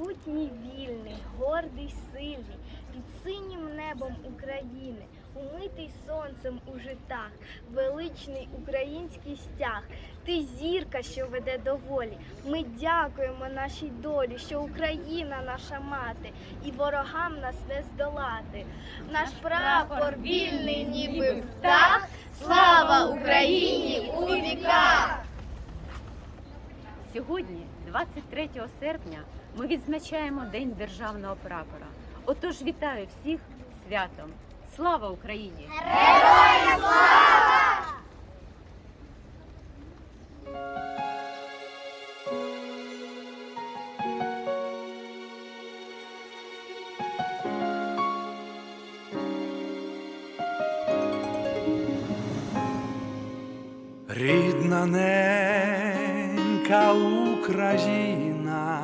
Могутній вільний, гордий сильний, під синім небом України, умитий сонцем у житах, величний український стяг. Ти зірка, що веде до волі. Ми дякуємо нашій долі, що Україна наша мати, і ворогам нас не здолати. Наш прапор вільний, ніби птах. Слава Україні у віках! Сьогодні, 23 серпня, ми відзначаємо День державного прапора. Отож вітаю всіх святом! Слава Україні! Рідна ненька Україна,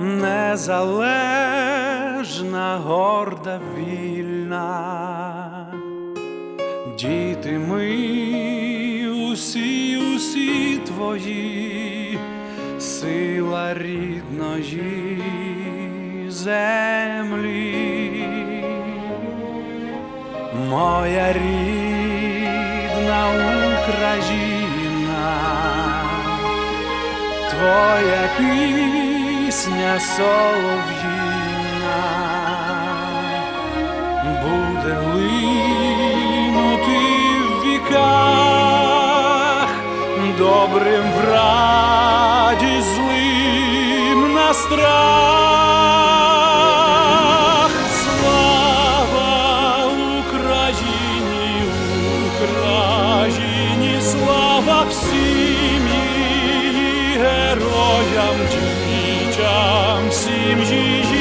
незалежна, горда, вільна, діти ми усі, усі твої, сила рідної землі. Моя рідна Україна, твоя пісня солов'їна буде линути в віках, добрим в раді, злим на страх. Слава Україні, Україні, слава всім героям, дітям, всім її